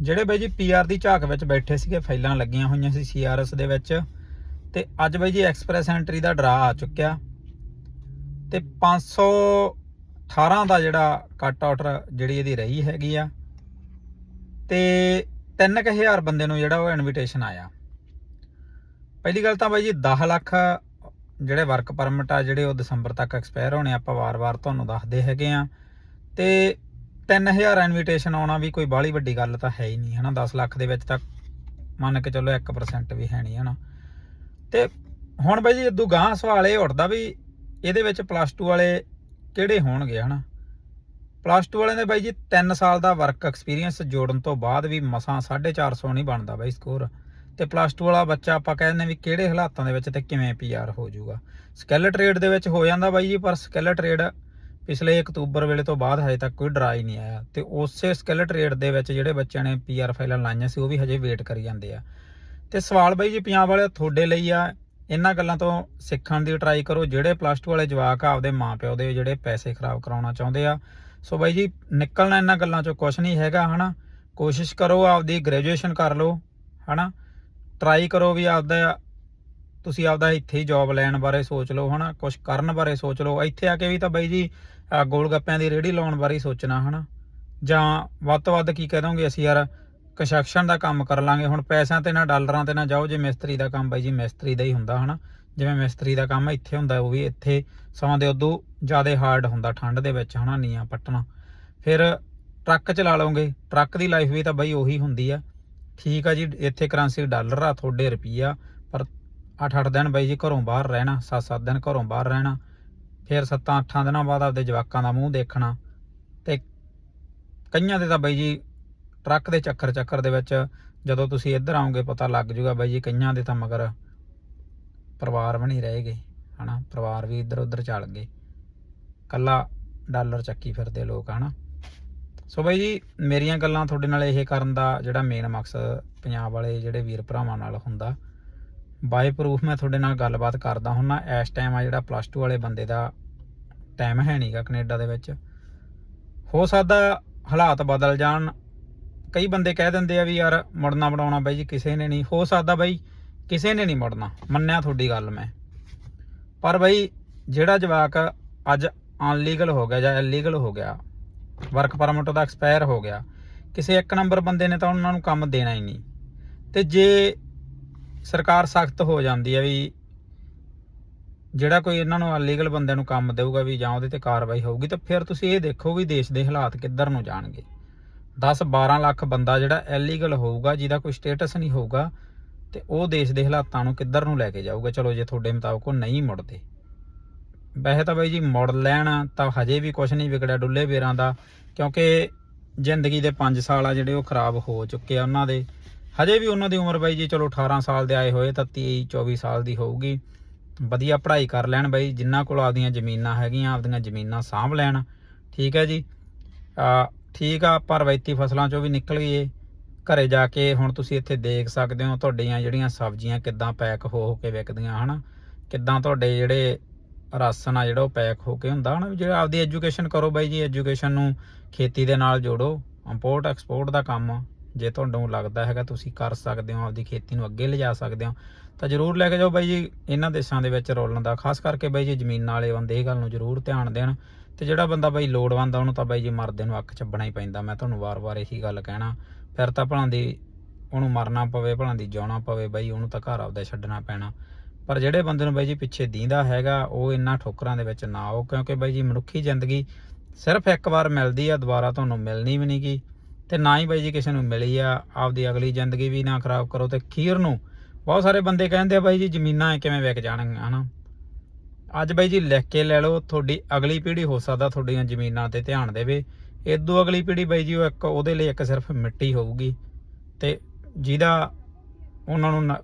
ਜਿਹੜੇ ਬਾਈ ਜੀ ਪੀਆਰ ਦੀ ਝਾਕ ਵਿੱਚ ਬੈਠੇ ਸੀਗੇ, ਫਾਈਲਾਂ ਲੱਗੀਆਂ ਹੋਈਆਂ ਸੀ ਸੀਆਰਐਸ ਦੇ ਵਿੱਚ, ਤੇ ਅੱਜ ਬਾਈ ਜੀ ਐਕਸਪ੍ਰੈਸ ਐਂਟਰੀ ਦਾ ਡਰਾ ਆ ਚੁੱਕਿਆ। ਤੇ 518 ਦਾ ਜਿਹੜਾ ਕੱਟ ਆਰਡਰ ਜਿਹੜੀ ਇਹਦੀ ਰਹੀ ਹੈਗੀ ਆ, ਤੇ 3000 ਬੰਦੇ ਨੂੰ ਜਿਹੜਾ ਉਹ ਇਨਵੀਟੇਸ਼ਨ ਆਇਆ। ਪਹਿਲੀ ਗੱਲ ਤਾਂ ਬਾਈ ਜੀ 10 ਲੱਖ ਜਿਹੜੇ ਵਰਕ ਪਰਮਿਟ ਆ, ਜਿਹੜੇ ਉਹ ਦਸੰਬਰ ਤੱਕ ਐਕਸਪਾਇਰ ਹੋਣੇ, ਆਪਾਂ ਵਾਰ-ਵਾਰ ਤੁਹਾਨੂੰ ਦੱਸਦੇ ਹੈਗੇ ਆ। ਤੇ 3000 ਇਨਵੀਟੇਸ਼ਨ ਆਉਣਾ ਵੀ ਕੋਈ ਬਾਹਲੀ ਵੱਡੀ ਗੱਲ ਤਾਂ ਹੈ ਹੀ ਨਹੀਂ, ਹਨਾ? 10 ਲੱਖ ਦੇ ਵਿੱਚ ਤਾਂ ਮੰਨ ਕੇ ਚੱਲੋ 1% ਵੀ ਹੈ ਨਹੀਂ, ਹਨਾ? ਤੇ ਹੁਣ ਬਾਈ ਜੀ ਇਦੋਂ ਗਾਂ ਸਵਾਲ ਇਹ ਉੱਠਦਾ ਵੀ ਇਹਦੇ ਵਿੱਚ ਪਲੱਸ 2 ਵਾਲੇ ਕਿਹੜੇ ਹੋਣਗੇ, ਹਨਾ? ਪਲੱਸ 2 ਵਾਲਿਆਂ ਦੇ ਬਾਈ ਜੀ 3 ਸਾਲ ਦਾ ਵਰਕ ਐਕਸਪੀਰੀਅੰਸ ਜੋੜਨ ਤੋਂ ਬਾਅਦ ਵੀ ਮਸਾਂ 450 ਨਹੀਂ ਬਣਦਾ ਬਾਈ ਸਕੋਰ ਤੇ ਪਲੱਸ 2 ਵਾਲਾ ਬੱਚਾ ਆਪਾਂ ਕਹਿੰਦੇ ਵੀ ਕਿਹੜੇ ਹਾਲਾਤਾਂ ਦੇ ਵਿੱਚ ਤੇ ਕਿਵੇਂ ਪੀਆਰ ਹੋ ਜਾਊਗਾ। ਸਕਿੱਲ ਟ੍ਰੇਡ ਦੇ ਵਿੱਚ ਹੋ ਜਾਂਦਾ ਬਾਈ ਜੀ, ਪਰ ਸਕਿੱਲ ਟ੍ਰੇਡ ਪਿਛਲੇ ਅਕਤੂਬਰ ਵੇਲੇ ਤੋਂ ਬਾਅਦ ਹਜੇ ਤੱਕ ਕੋਈ ਡਰਾ ਹੀ ਨਹੀਂ ਆਇਆ ਤੇ ਉਸੇ ਸਕਿੱਲ ਟ੍ਰੇਡ ਦੇ ਵਿੱਚ ਜਿਹੜੇ ਬੱਚਿਆਂ ਨੇ ਪੀਆਰ ਫਾਈਲਾਂ ਲਾਈਆਂ ਸੀ, ਉਹ ਵੀ ਹਜੇ ਵੇਟ ਕਰੀ ਜਾਂਦੇ ਆ। ਤੇ ਸਵਾਲ ਬਾਈ ਜੀ ਪੰਜਾਬ ਵਾਲੇ ਤੁਹਾਡੇ ਲਈ ਆ, ਇਹਨਾਂ ਗੱਲਾਂ ਤੋਂ ਸਿੱਖਣ ਦੀ ਟਰਾਈ ਕਰੋ, ਜਿਹੜੇ ਪਲੱਸ 2 ਵਾਲੇ ਜਵਾਕ ਆ, ਆਪਦੇ ਮਾਪਿਓ ਦੇ ਜਿਹੜੇ ਪੈਸੇ ਖਰਾਬ ਕਰਾਉਣਾ ਚਾਹੁੰਦੇ ਆ। ਸੋ ਬਾਈ ਜੀ, ਨਿਕਲਣਾ ਇਹਨਾਂ ਗੱਲਾਂ ਚੋਂ ਕੁਝ ਨਹੀਂ ਹੈਗਾ, ਹਨਾ? ਕੋਸ਼ਿਸ਼ ਕਰੋ, ਆਪਦੀ ਗ੍ਰੈਜੂਏਸ਼ਨ ਕਰ ਲਓ, ਹਨਾ? ਟਰਾਈ ਕਰੋ ਵੀ ਆਪਦਾ, ਤੁਸੀਂ ਆਪਦਾ ਇੱਥੇ ਹੀ ਜੌਬ ਲੈਣ ਬਾਰੇ ਸੋਚ ਲਓ, ਹਨਾ? ਕੁਝ ਕਰਨ ਬਾਰੇ ਸੋਚ ਲਓ। ਇੱਥੇ ਆ ਕੇ ਵੀ ਤਾਂ ਬਾਈ ਜੀ ਗੋਲ ਗੱਪਿਆਂ ਦੀ ਰੇੜੀ ਲਾਉਣ ਬਾਰੇ ਹੀ ਸੋਚਣਾ, ਹਨਾ? ਜਾਂ ਵੱਧ ਤੋਂ ਵੱਧ ਕੀ ਕਹਿ ਦੋਗੇ ਅਸੀਂ, ਯਾਰ ਕੰਸਟਰਕਸ਼ਨ ਦਾ ਕੰਮ ਕਰ ਲਾਂਗੇ, ਹੁਣ ਪੈਸਿਆਂ ਤੇ ਨਾ ਡਾਲਰਾਂ ਤੇ ਨਾ ਜਾਓ ਜੇ ਮਿਸਤਰੀ ਦਾ ਕੰਮ, ਬਾਈ ਜੀ ਮਿਸਤਰੀ ਦਾ ਹੀ ਹੁੰਦਾ, ਹਨਾ? ਜਿਵੇਂ ਮਿਸਤਰੀ ਦਾ ਕੰਮ ਇੱਥੇ ਹੁੰਦਾ, ਉਹ ਵੀ ਇੱਥੇ ਸਮਾਂ ਦੇ ਉਦੋਂ ਜ਼ਿਆਦਾ ਹਾਰਡ ਹੁੰਦਾ, ਠੰਡ ਦੇ ਵਿੱਚ, ਹਨਾ ਨੀਆਂ ਪੱਟਣਾ। ਫਿਰ ਟਰੱਕ ਚਲਾ ਲਓਗੇ, ਟਰੱਕ ਦੀ ਲਾਈਫ ਵੀ ਤਾਂ ਬਾਈ ਉਹੀ ਹੁੰਦੀ ਆ। ਠੀਕ ਆ ਜੀ, ਇੱਥੇ ਕਰੰਸੀ ਡਾਲਰ ਆ, ਤੁਹਾਡੇ ਰੁਪਈਆ, ਪਰ 8-8 ਦਿਨ ਬਾਈ ਜੀ ਘਰੋਂ ਬਾਹਰ ਰਹਿਣਾ 7-7 ਦਿਨ ਘਰੋਂ ਬਾਹਰ ਰਹਿਣਾ ਫਿਰ 7-8 ਦਿਨਾਂ ਬਾਅਦ ਆਪਦੇ ਜਵਾਕਾਂ ਦਾ ਮੂੰਹ ਦੇਖਣਾ ਤੇ ਕਈਆਂ ਦੇ ਤਾਂ ਬਾਈ ਜੀ ਟਰੱਕ ਦੇ ਚੱਕਰ ਚੱਕਰ ਦੇ ਵਿੱਚ ਜਦੋਂ ਤੁਸੀਂ ਇੱਧਰ ਆਓਗੇ ਪਤਾ ਲੱਗ ਜੂਗਾ ਬਾਈ ਜੀ ਕਈਆਂ ਦੇ ਤਾਂ ਮਗਰ ਪਰਿਵਾਰ ਵੀ ਨਹੀਂ ਰਹੇਗੇ ਹਨਾ? ਪਰਿਵਾਰ ਵੀ ਇੱਧਰ ਉੱਧਰ ਚੱਲ ਗਏ। ਕੱਲਾ ਡਾਲਰ ਚੱਕੀ ਫਿਰਦੇ ਲੋਕ, ਹਨਾ? ਸੋ ਬਾਈ ਜੀ ਮੇਰੀਆਂ ਗੱਲਾਂ ਤੁਹਾਡੇ ਨਾਲ ਇਹ ਕਰਨ ਦਾ ਜਿਹੜਾ ਮੇਨ ਮਕਸਦ ਪੰਜਾਬ ਵਾਲੇ ਜਿਹੜੇ ਵੀਰ ਭਰਾਵਾਂ ਨਾਲ ਹੁੰਦਾ ਬਾਈ ਪ੍ਰੂਫ ਮੈਂ ਤੁਹਾਡੇ ਨਾਲ ਗੱਲਬਾਤ ਕਰਦਾ ਹੁੰਨਾ, ਇਸ ਟਾਈਮ ਆ ਜਿਹੜਾ ਪਲੱਸ 2 ਵਾਲੇ ਬੰਦੇ ਦਾ ਟਾਈਮ ਹੈ ਨਹੀਂਗਾ ਕੈਨੇਡਾ ਦੇ ਵਿੱਚ। ਹੋ ਸਕਦਾ ਹਾਲਾਤ ਬਦਲ ਜਾਣ। ਕਈ ਬੰਦੇ ਕਹਿ ਦਿੰਦੇ ਆ ਵੀ ਯਾਰ ਮੁੜਨਾ ਬਣਾਉਣਾ ਬਾਈ ਜੀ ਕਿਸੇ ਨੇ ਨਹੀਂ। ਹੋ ਸਕਦਾ ਬਾਈ ਕਿਸੇ ਨੇ ਨਹੀਂ ਮੁੜਨਾ। ਮੰਨਿਆ ਤੁਹਾਡੀ ਗੱਲ ਮੈਂ। ਪਰ ਬਾਈ ਜਿਹੜਾ ਜਵਾਕ ਅੱਜ ਅਨਲੀਗਲ ਹੋ ਗਿਆ ਜਾਂ ਇਲੀਗਲ ਹੋ ਗਿਆ ਵਰਕ ਪਰਮਿਟ ਉਹਦਾ ਐਕਸਪਾਇਰ ਹੋ ਗਿਆ, ਕਿਸੇ ਇੱਕ ਨੰਬਰ ਬੰਦੇ ਨੇ ਤਾਂ ਉਹਨਾਂ ਨੂੰ ਕੰਮ ਦੇਣਾ ਹੀ ਨਹੀਂ। ਤੇ ਜੇ ਸਰਕਾਰ ਸਖਤ ਹੋ ਜਾਂਦੀ ਹੈ ਵੀ ਜਿਹੜਾ ਕੋਈ ਇਹਨਾਂ ਨੂੰ ਅਲੀਗਲ ਬੰਦੇ ਨੂੰ ਕੰਮ ਦੇਊਗਾ ਵੀ ਜਾਂ ਉਹਦੇ ਤੇ ਕਾਰਵਾਈ ਹੋਊਗੀ, ਤਾਂ ਫਿਰ ਤੁਸੀਂ ਇਹ ਦੇਖੋ ਵੀ ਦੇਸ਼ ਦੇ ਹਾਲਾਤ ਕਿੱਧਰ ਨੂੰ ਜਾਣਗੇ। 10 12 ਲੱਖ ਬੰਦਾ ਜਿਹੜਾ ਇਲੀਗਲ ਹੋਊਗਾ, ਜਿਹਦਾ ਕੋਈ ਸਟੇਟਸ ਨਹੀਂ ਹੋਊਗਾ, ਤੇ ਉਹ ਦੇਸ਼ ਦੇ ਹਾਲਾਤਾਂ ਨੂੰ ਕਿੱਧਰ ਨੂੰ ਲੈ ਕੇ ਜਾਊਗਾ? ਚਲੋ ਜੇ ਤੁਹਾਡੇ ਮੁਤਾਬਕ ਉਹ ਨਹੀਂ ਮੁੜਦੇ। ਵੈਸੇ ਤਾਂ ਬਾਈ ਜੀ, ਮੁੜ ਲੈਣ ਤਾਂ ਹਜੇ ਵੀ ਕੁਝ ਨਹੀਂ ਵਿਗੜਿਆ ਡੁੱਲੇ ਵੀਰਾਂ ਦਾ, ਕਿਉਂਕਿ ਜ਼ਿੰਦਗੀ ਦੇ 5 ਸਾਲ ਆ ਜਿਹੜੇ ਉਹ ਖਰਾਬ ਹੋ ਚੁੱਕੇ ਆ ਉਹਨਾਂ ਦੇ। ਹਜੇ ਵੀ ਉਹਨਾਂ ਦੀ ਉਮਰ ਬਾਈ ਜੀ, ਚਲੋ 18 ਸਾਲ ਦੇ ਆਏ ਹੋਏ ਤਾਂ 23 24 ਸਾਲ ਦੀ ਹੋਊਗੀ। ਵਧੀਆ ਪੜ੍ਹਾਈ ਕਰ ਲੈਣ ਬਾਈ ਜਿਨ੍ਹਾਂ ਕੋਲ ਆਪਦੀਆਂ ਜ਼ਮੀਨਾਂ ਹੈਗੀਆਂ, ਆਪਦੀਆਂ ਜ਼ਮੀਨਾਂ ਸਾਂਭ ਲੈਣ। ਠੀਕ ਹੈ ਜੀ? ਆ, ਠੀਕ ਆ ਆਪਾਂ ਰਵਾਇਤੀ ਫਸਲਾਂ ਚੋਂ ਵੀ ਨਿਕਲ ਗਏ ਘਰੇ ਜਾ ਕੇ ਹੁਣ ਤੁਸੀਂ ਇੱਥੇ ਦੇਖ ਸਕਦੇ ਹੋ ਤੁਹਾਡੀਆਂ ਜਿਹੜੀਆਂ ਸਬਜ਼ੀਆਂ ਕਿੱਦਾਂ ਪੈਕ ਹੋ ਹੋ ਕੇ ਵਿਕਦੀਆਂ, ਹਨਾ? ਕਿੱਦਾਂ ਤੁਹਾਡੇ ਜਿਹੜੇ ਰਾਸ਼ਨ ਆ ਜਿਹੜਾ ਉਹ ਪੈਕ ਹੋ ਕੇ ਹੁੰਦਾ, ਹਨਾ? ਵੀ ਜਿਹੜਾ ਆਪਦੀ ਐਜੂਕੇਸ਼ਨ ਕਰੋ ਬਾਈ ਜੀ ਐਜੂਕੇਸ਼ਨ ਨੂੰ ਖੇਤੀ ਦੇ ਨਾਲ ਜੋੜੋ ਇੰਪੋਰਟ ਐਕਸਪੋਰਟ ਦਾ ਕੰਮ। ਜੇ ਤੁਹਾਨੂੰ ਲੱਗਦਾ ਹੈਗਾ ਤੁਸੀਂ ਕਰ ਸਕਦੇ ਹੋ, ਆਪਦੀ ਖੇਤੀ ਨੂੰ ਅੱਗੇ ਲਿਜਾ ਸਕਦੇ ਹੋ, ਤਾਂ ਜਰੂਰ ਲੈ ਕੇ ਜਾਓ ਬਾਈ ਜੀ, ਇਹਨਾਂ ਦੇਸ਼ਾਂ ਦੇ ਵਿੱਚ ਰੋਲਣ ਦਾ, ਖਾਸ ਕਰਕੇ ਬਾਈ ਜੀ ਜ਼ਮੀਨਾਂ ਵਾਲੇ ਬੰਦੇ ਇਹ ਗੱਲ ਨੂੰ ਜਰੂਰ ਧਿਆਨ ਦੇਣ ਤੇ ਜਿਹੜਾ ਬੰਦਾ ਬਾਈ ਲੋੜਵੰਦ ਆ, ਉਹਨੂੰ ਤਾਂ ਬਾਈ ਜੀ ਮਰਦੇ ਨੂੰ ਅੱਖ ਚੱਬਣਾ ਹੀ ਪੈਂਦਾ, ਮੈਂ ਤੁਹਾਨੂੰ ਵਾਰ-ਵਾਰ ਇਹੀ ਗੱਲ ਕਹਿਣਾ, ਫਿਰ ਤਾਂ ਭਲਾਂ ਦੀ ਉਹਨੂੰ ਮਰਨਾ ਪਵੇ, ਭਲਾਂ ਦੀ ਜਿਉਣਾ ਪਵੇ ਬਾਈ, ਉਹਨੂੰ ਤਾਂ ਘਰ ਆਪਦਾ ਛੱਡਣਾ ਪੈਣਾ, ਪਰ ਜਿਹੜੇ ਬੰਦੇ ਨੂੰ ਬਾਈ ਜੀ ਪਿੱਛੇ ਦੀਂਦਾ ਹੈਗਾ, ਉਹ ਇੰਨਾ ਠੋਕਰਾਂ ਦੇ ਵਿੱਚ ਨਾ ਆਓ, ਕਿਉਂਕਿ ਬਾਈ ਜੀ ਮਨੁੱਖੀ ਜ਼ਿੰਦਗੀ ਸਿਰਫ ਇੱਕ ਵਾਰ ਮਿਲਦੀ ਆ, ਦੁਬਾਰਾ ਤੁਹਾਨੂੰ ਮਿਲਣੀ ਵੀ ਨਹੀਂਗੀ ਤੇ ਨਾ ਹੀ ਬਾਈ ਜੀ ਕਿਸੇ ਨੂੰ ਮਿਲੀ ਆ, ਆਪਦੀ ਅਗਲੀ ਜ਼ਿੰਦਗੀ ਵੀ ਨਾ ਖਰਾਬ ਕਰੋ ਤੇ ਖੀਰ ਨੂੰ ਬਹੁਤ ਸਾਰੇ ਬੰਦੇ ਕਹਿੰਦੇ ਆ ਬਾਈ ਜੀ ਜ਼ਮੀਨਾਂ ਕਿਵੇਂ ਵਿਕ ਜਾਣਗੀਆਂ, ਹਨਾ? ਅੱਜ ਬਾਈ ਜੀ ਲਿਖ ਕੇ ਲੈ ਲਓ, ਤੁਹਾਡੀ ਅਗਲੀ ਪੀੜ੍ਹੀ ਹੋ ਸਕਦਾ ਤੁਹਾਡੀਆਂ ਜ਼ਮੀਨਾਂ ਤੇ ਧਿਆਨ ਦੇਵੇ। ਇਦੋਂ ਅਗਲੀ ਪੀੜ੍ਹੀ ਬਾਈ ਜੀ ਉਹ ਇੱਕ ਉਹਦੇ ਲਈ ਇੱਕ ਸਿਰਫ ਮਿੱਟੀ ਹੋਊਗੀ ਤੇ ਜਿਹਦਾ ਉਹਨਾਂ ਨੂੰ ਨ-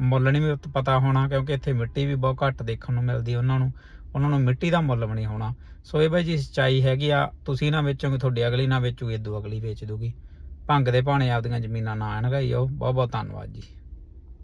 ਮੁੱਲ ਨਹੀਂ ਵੀ ਪਤਾ ਹੋਣਾ ਕਿਉਂਕਿ ਇੱਥੇ ਮਿੱਟੀ ਵੀ ਬਹੁਤ ਘੱਟ ਦੇਖਣ ਨੂੰ ਮਿਲਦੀ ਉਹਨਾਂ ਨੂੰ। ਉਹਨਾਂ ਨੂੰ ਮਿੱਟੀ ਦਾ ਮੁੱਲ ਵੀ ਨਹੀਂ ਹੋਣਾ। ਸੋ ਇਹ ਬਾਈ ਜੀ ਸੱਚਾਈ ਹੈਗੀ ਆ, ਤੁਸੀਂ ਨਾ ਵੇਚੋਗੇ, ਤੁਹਾਡੀ ਅਗਲੀ ਨਾ ਵੇਚੂਗੀ ਇਦੋਂ ਅਗਲੀ ਵੇਚ ਦੂਗੀ ਭੰਗ ਦੇ ਭਾਣੇ ਆਪਦੀਆਂ ਜ਼ਮੀਨਾਂ ਨਾ ਅਣਗਾਈ ਉਹ ਬਹੁਤ ਬਹੁਤ ਧੰਨਵਾਦ ਜੀ।